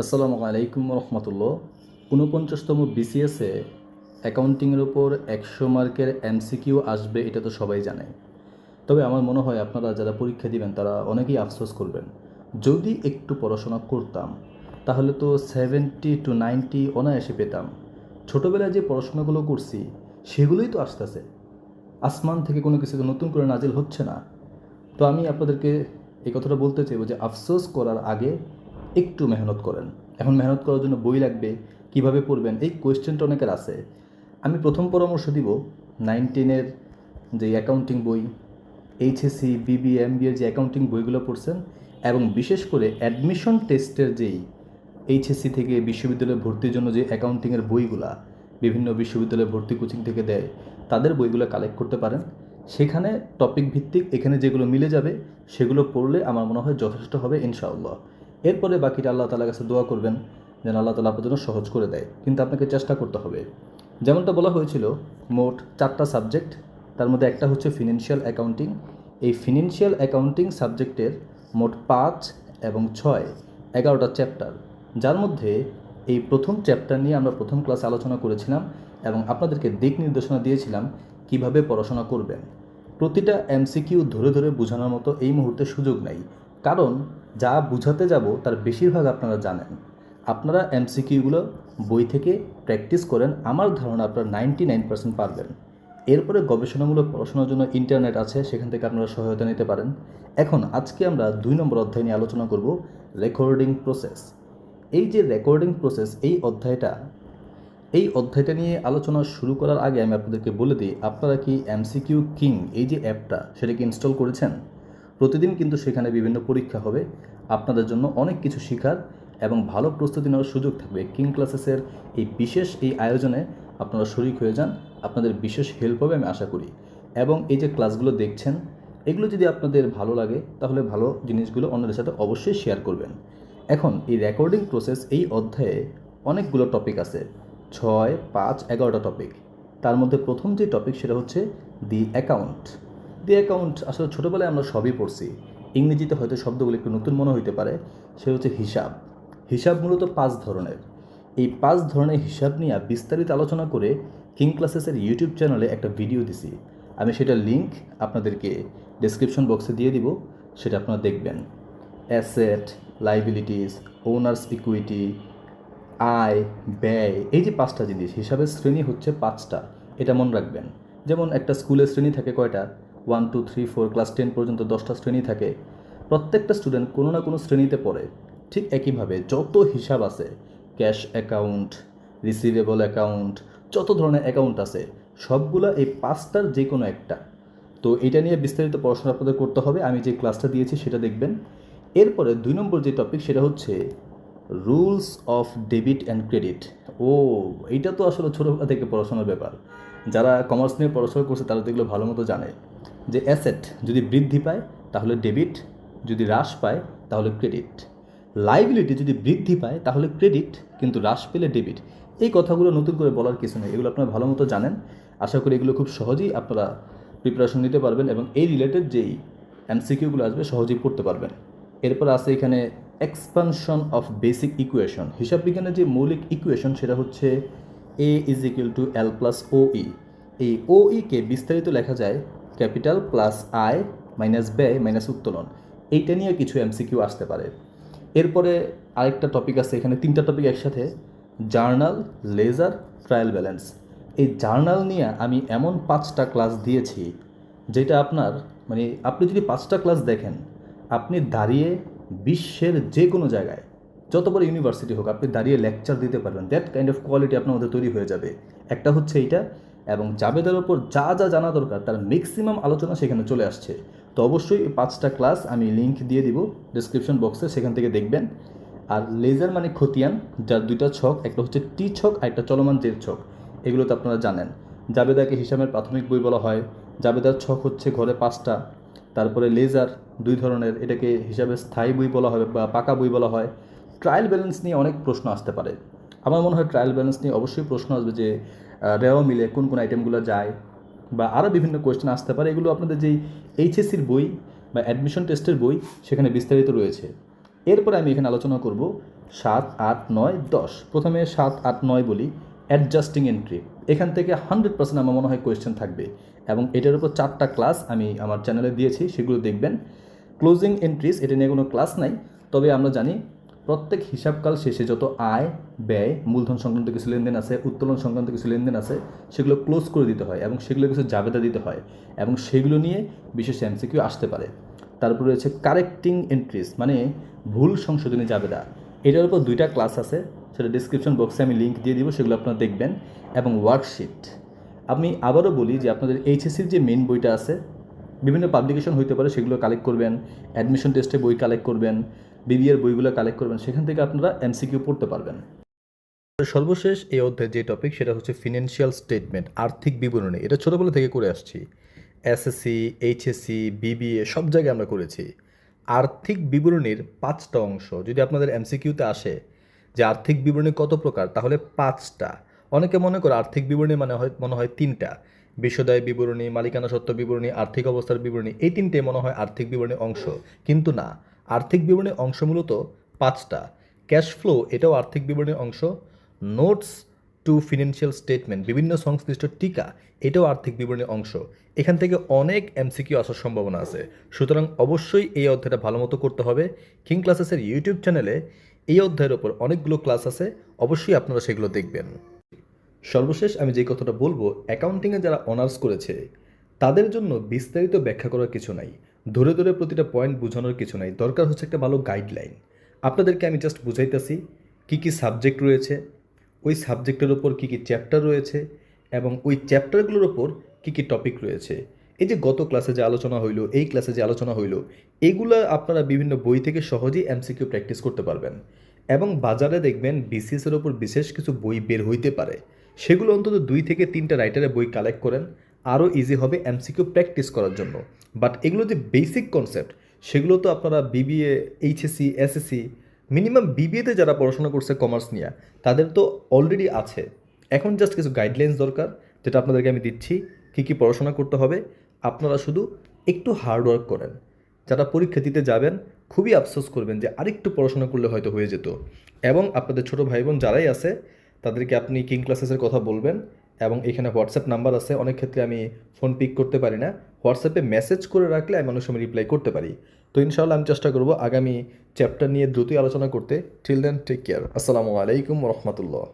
আসসালামু আলাইকুম রহমতুল্লাহ। ঊনপঞ্চাশতম বিসিএসে অ্যাকাউন্টিংয়ের ওপর একশো মার্কের এমসিকিউ আসবে, এটা তো সবাই জানে। তবে আমার মনে হয় আপনারা যারা পরীক্ষা দিবেন, তারা অনেকেই আফসোস করবেন। যদি একটু পড়াশোনা করতাম, তাহলে তো সেভেন্টি টু নাইনটি অনায়াসে পেতাম। ছোটোবেলায় যে পড়াশোনাগুলো করছি, সেগুলোই তো আসতেছে। আসমান থেকে কোনো কিছু নতুন করে নাজিল হচ্ছে না। তো আমি আপনাদেরকে এই কথাটা বলতে চাইব যে, আফসোস করার আগে একটু মেহনত করেন। এখন মেহনত করার জন্য বই লাগবে, কীভাবে পড়বেন? এই কোয়েশ্চেনটা অনেকের আছে। আমি প্রথম পরামর্শ দিব নাইন টেনের যে অ্যাকাউন্টিং বই এইচএসসি বিবি এমবিএর যে অ্যাকাউন্টিং বইগুলো পড়ছেন এবং বিশেষ করে অ্যাডমিশন টেস্টের যেই এইচএসসি থেকে বিশ্ববিদ্যালয়ে ভর্তির জন্য যে অ্যাকাউন্টিংয়ের বইগুলা, বিভিন্ন বিশ্ববিদ্যালয়ে ভর্তি কোচিং থেকে দেয়, তাদের বইগুলো কালেক্ট করতে পারেন। সেখানে টপিক ভিত্তিক এখানে যেগুলো মিলে যাবে, সেগুলো পড়লে আমার মনে হয় যথেষ্ট হবে ইনশাআল্লাহ। এরপরে বাকিটা আল্লাহ তালার কাছে দোয়া করবেন যেন আল্লাহ তালা আপনার জন্য সহজ করে দেয়। কিন্তু আপনাকে চেষ্টা করতে হবে। যেমনটা বলা হয়েছিল, মোট চারটা সাবজেক্ট, তার মধ্যে একটা হচ্ছে ফিনান্সিয়াল অ্যাকাউন্টিং এই ফিনান্সিয়াল অ্যাকাউন্টিং সাবজেক্টের মোট পাঁচ এবং ছয়, এগারোটা চ্যাপ্টার যার মধ্যে এই প্রথম চ্যাপ্টার নিয়ে আমরা প্রথম ক্লাসে আলোচনা করেছিলাম এবং আপনাদেরকে দিক নির্দেশনা দিয়েছিলাম কীভাবে পড়াশোনা করবেন। প্রতিটা এমসিকিউ ধরে ধরে বোঝানোর মতো এই মুহূর্তে সুযোগ নেই। কারণ যা বুঝাতে যাব তার বেশিরভাগ আপনারা জানেন। আপনারা এমসিকিউগুলো বই থেকে প্র্যাকটিস করেন, আমার ধারণা আপনারা নাইনটি নাইন পার্সেন্ট পারবেন। এরপরে গবেষণামূলক পড়াশোনার জন্য ইন্টারনেট আছে, সেখান থেকে আপনারা সহায়তা নিতে পারেন। এখন আজকে আমরা দুই নম্বর অধ্যায় নিয়ে আলোচনা করব, রেকর্ডিং প্রসেস। এই যে রেকর্ডিং প্রসেস, এই অধ্যায়টা এই অধ্যায়টা নিয়ে আলোচনা শুরু করার আগে আমি আপনাদেরকে বলে দিই, আপনারা কি এমসিকিউ কিং, এই যে অ্যাপটা সেটা কি ইনস্টল করেছেন? প্রতিদিন কিন্তু সেখানে বিভিন্ন পরীক্ষা হবে। আপনাদের জন্য অনেক কিছু শেখার এবং ভালো প্রস্তুতি নেওয়ার সুযোগ থাকবে। কিং ক্লাসেসের এই বিশেষ এই আয়োজনে আপনারা শরিক হয়ে যান। আপনাদের বিশেষ হেল্প হবে আমি আশা করি। এবং এই যে ক্লাসগুলো দেখছেন, এগুলো যদি আপনাদের ভালো লাগে, তাহলে ভালো জিনিসগুলো অন্যদের সাথে অবশ্যই শেয়ার করবেন। এখন, এই রেকর্ডিং প্রসেস এই অধ্যায়ে অনেকগুলো টপিক আছে। ছয়, পাঁচ, এগারোটা টপিক তার মধ্যে প্রথম যে টপিক সেটা হচ্ছে দি অ্যাকাউন্ট দি অ্যাকাউন্ট আসলে ছোটোবেলায় আমরা সবই পড়ছি। ইংরেজিতে হয়তো শব্দগুলো একটু নতুন মনে হইতে পারে। সে হচ্ছে হিসাব। হিসাব মূলত পাঁচ ধরনের। এই পাঁচ ধরনের হিসাব নিয়ে বিস্তারিত আলোচনা করে কিং ক্লাসেসের ইউটিউব চ্যানেলে একটা ভিডিও দিছি। আমি সেটার লিঙ্ক আপনাদেরকে ডেসক্রিপশন বক্সে দিয়ে দিব। সেটা আপনারা দেখবেন। অ্যাসেট লাইবিলিটিস ওনার্স ইকুইটি আয়, ব্যয়, এই যে পাঁচটা জিনিস, হিসাবের শ্রেণি হচ্ছে পাঁচটা। এটা মনে রাখবেন। যেমন একটা স্কুলের শ্রেণি থাকে কয়টা? One, two, three, four, class ten পর্যন্ত দশটা শ্রেণি থাকে। প্রত্যেকটা স্টুডেন্ট কোনো না কোনো শ্রেণীতে পড়ে। ঠিক একইভাবে যত হিসাব আছে, ক্যাশ অ্যাকাউন্ট, রিসিভেবল অ্যাকাউন্ট, যত ধরনের অ্যাকাউন্ট আছে, সবগুলো এই পাঁচটার যে কোনো একটা। তো এটা নিয়ে বিস্তারিত পড়াশোনা আপনাদের করতে হবে। আমি যে ক্লাসটা দিয়েছি সেটা দেখবেন। এরপরে দুই নম্বর যে টপিক সেটা হচ্ছে rules of debit and credit. ও, এইটা তো আসলে ছোটোবেলা থেকে পড়াশোনার ব্যাপার। যারা কমার্স নিয়ে পড়াশোনা করছে তারা তো এগুলো ভালো মতো জানে। যে অ্যাসেট যদি বৃদ্ধি পায়, তাহলে ডেবিট যদি হ্রাস পায়, তাহলে ক্রেডিট লাইবিলিটি যদি বৃদ্ধি পায়, তাহলে ক্রেডিট কিন্তু হ্রাস পেলে ডেবিট এই কথাগুলো নতুন করে বলার কিছু নেই। এগুলো আপনারা ভালো মতো জানেন। আশা করি এগুলো খুব সহজেই আপনারা প্রিপারেশন নিতে পারবেন এবং এই রিলেটেড যেই এমসিকিউগুলো আসবে, সহজেই পড়তে পারবেন। এরপর আছে এখানে এক্সপানশন অফ বেসিক ইকুয়েশন হিসাব বিজ্ঞানের যে মৌলিক ইকুয়েশন সেটা হচ্ছে A is equal to L plus O E এই ও ইকে বিস্তারিত লেখা যায় ক্যাপিটাল প্লাস আয় মাইনাস ব্যয় মাইনাস উত্তোলন। এইটা নিয়ে কিছু এমসিকিউ আসতে পারে। এরপরে আরেকটা টপিক আছে, এখানে তিনটা টপিক একসাথে। জার্নাল লেজার ট্রায়াল ব্যালেন্স এই জার্নাল নিয়ে আমি এমন পাঁচটা ক্লাস দিয়েছি, যেটা আপনার মানে আপনি যদি পাঁচটা ক্লাস দেখেন, আপনি দাঁড়িয়ে বিশ্বের যে কোনো জায়গায় যত বড় ইউনিভার্সিটি হোক, আপনি দাঁড়িয়ে লেকচার দিতে পারবেন। দ্যাট কাইন্ড অফ কোয়ালিটি আপনার মধ্যে তৈরি হয়ে যাবে। একটা হচ্ছে এইটা এবং জাবেদের ওপর যা যা জানা দরকার, তার ম্যাক্সিমাম আলোচনা সেখানে চলে আসছে। তো অবশ্যই এই পাঁচটা ক্লাস আমি লিঙ্ক দিয়ে দিব ডিসক্রিপশন বক্সে সেখান থেকে দেখবেন। আর লেজার মানে খতিয়ান, যার দুইটা ছক, একটা হচ্ছে টি ছক আর একটা চলমান জের ছক। এগুলো তো আপনারা জানেন। জাবেদাকে হিসাবের প্রাথমিক বই বলা হয়। জাবেদার ছক হচ্ছে ঘরে পাঁচটা। তারপরে লেজার দুই ধরনের, এটাকে হিসাবে স্থায়ী বই বলা হয় বা পাকা বই বলা হয়। ট্রায়াল ব্যালেন্স নিয়ে অনেক প্রশ্ন আসতে পারে। আমার মনে হয় ট্রায়াল ব্যালেন্স নিয়ে অবশ্যই প্রশ্ন আসবে যে রেওয়া মিলে কোন কোন আইটেমগুলো যায় বা আরও বিভিন্ন কোয়েশ্চেন আসতে পারে। এগুলো আপনাদের যেই এইচএসসির বই বা অ্যাডমিশন টেস্টের বই সেখানে বিস্তারিত রয়েছে। এরপরে আমি এখানে আলোচনা করব সাত, আট, নয়, দশ। প্রথমে সাত, আট, নয় বলি অ্যাডজাস্টিং এন্ট্রি এখান থেকে হান্ড্রেড পার্সেন্ট আমার মনে হয় কোয়েশ্চেন থাকবে এবং এটার উপর চারটা ক্লাস আমি আমার চ্যানেলে দিয়েছি, সেগুলো দেখবেন। ক্লোজিং এন্ট্রিজ এটা নিয়ে কোনো ক্লাস নাই, তবে আমরা জানি প্রত্যেক হিসাবকাল শেষে যত আয়, ব্যয়, মূলধন সংক্রান্ত কিছু লেনদেন আছে, উত্তোলন সংক্রান্ত কিছু লেনদেন আছে, সেগুলো ক্লোজ করে দিতে হয় এবং সেগুলো কিছু জাবেদা দিতে হয় এবং সেগুলো নিয়ে বিশেষ এমসিকিউ আসতে পারে। তারপর রয়েছে কারেক্টিং এন্ট্রিজ মানে ভুল সংশোধনী জাবেদা। এটার উপর দুইটা ক্লাস আছে, সেটা ডিসক্রিপশন বক্সে আমি লিঙ্ক দিয়ে দিব, সেগুলো আপনারা দেখবেন, এবং ওয়ার্কশিট আমি আবারও বলি যে আপনাদের এইচএসসির যে মেন বইটা আছে, বিভিন্ন পাবলিকেশন হইতে পারে, সেগুলো কালেক্ট করবেন অ্যাডমিশন টেস্টে বই কালেক্ট করবেন বিবিএর বইগুলো কালেক্ট করবেন, সেখান থেকে আপনারা এমসিকিউ পড়তে পারবেন। সর্বশেষ এই অধ্যায়ের যে টপিক সেটা হচ্ছে ফিনান্সিয়াল স্টেটমেন্ট আর্থিক বিবরণী। এটা ছোটোবেলা থেকে করে আসছি। এসএসসি এইচএসসি বিবিএ সব জায়গায় আমরা করেছি। আর্থিক বিবরণীর পাঁচটা অংশ, যদি আপনাদের এমসিকিউতে আসে যে আর্থিক বিবরণী কত প্রকার, তাহলে পাঁচটা। অনেকে মনে করে আর্থিক বিবরণী মানে হয় মনে হয় তিনটা। বিশ্বদায় বিবরণী, মালিকানা সত্ত্ব বিবরণী, আর্থিক অবস্থার বিবরণী, এই তিনটে মনে হয় আর্থিক বিবরণী অংশ। কিন্তু না আর্থিক বিবরণী অংশ মূলত পাঁচটা। ক্যাশ ফ্লো এটাও আর্থিক বিবরণীর অংশ। নোটস টু ফিনান্সিয়াল স্টেটমেন্ট, বিভিন্ন সংশ্লিষ্ট টিকা, এটাও আর্থিক বিবরণীর অংশ। এখান থেকে অনেক এমসিকিউ আসার সম্ভাবনা আছে। সুতরাং অবশ্যই এই অধ্যায়টা ভালো মতো করতে হবে। কিং ক্লাসেসের ইউটিউব চ্যানেলে এই অধ্যায়ের ওপর অনেকগুলো ক্লাস আছে। অবশ্যই আপনারা সেগুলো দেখবেন। সর্বশেষ আমি যে কথাটা বলব অ্যাকাউন্টিংয়ে যারা অনার্স করেছে, তাদের জন্য বিস্তারিত ব্যাখ্যা করার কিছু নাই। ধরে ধরে প্রতিটা পয়েন্ট বোঝানোর কিছু নাই। দরকার হচ্ছে একটা ভালো গাইডলাইন আপনাদেরকে আমি জাস্ট বুঝাইতেছি কী কী সাবজেক্ট রয়েছে, ওই সাবজেক্টের ওপর কী কী চ্যাপ্টার রয়েছে এবং ওই চ্যাপ্টারগুলোর ওপর কী কী টপিক রয়েছে। এই যে গত ক্লাসে যে আলোচনা হইল, এই ক্লাসে যে আলোচনা হইল, এগুলো আপনারা বিভিন্ন বই থেকে সহজেই এমসিকিউ প্র্যাকটিস করতে পারবেন এবং বাজারে দেখবেন বিসিএসের ওপর বিশেষ কিছু বই বের হইতে পারে। সেগুলো অন্তত দুই থেকে তিনটা রাইটারের বই কালেক্ট করেন। আরও ইজি হবে এমসিকিউ প্র্যাকটিস করার জন্য। বাট এগুলো যে বেসিক কনসেপ্ট সেগুলো তো আপনারা বিবিএ এইচএসসি এসএসসি মিনিমাম বিবিএতে যারা পড়াশোনা করছে কমার্স নিয়ে, তাদের তো অলরেডি আছে। এখন জাস্ট কিছু গাইডলাইন্স দরকার, যেটা আপনাদেরকে আমি দিচ্ছি, কী কী পড়াশোনা করতে হবে। আপনারা শুধু একটু হার্ডওয়ার্ক করেন। যারা পরীক্ষা দিতে যাবেন, খুবই আফসোস করবেন যে আরেকটু পড়াশোনা করলে হয়তো হয়ে যেত। এবং আপনাদের ছোট ভাই বোন যারাই আছে, তাদেরকে আপনি কিং ক্লাসেসের কথা বলবেন এবং এখানে হোয়াটসঅ্যাপ নাম্বার আছে, অনেক ক্ষেত্রে আমি ফোন পিক করতে পারি না। হোয়াটসঅ্যাপে মেসেজ করে রাখলে আমি অনেক সময় রিপ্লাই করতে পারি। তো ইনশাআল্লাহ আমি চেষ্টা করব আগামী চ্যাপ্টার নিয়ে দ্রুতই আলোচনা করতে। টিল দেন টেক কেয়ার আসসালামু আলাইকুম রহমতুল্লাহ।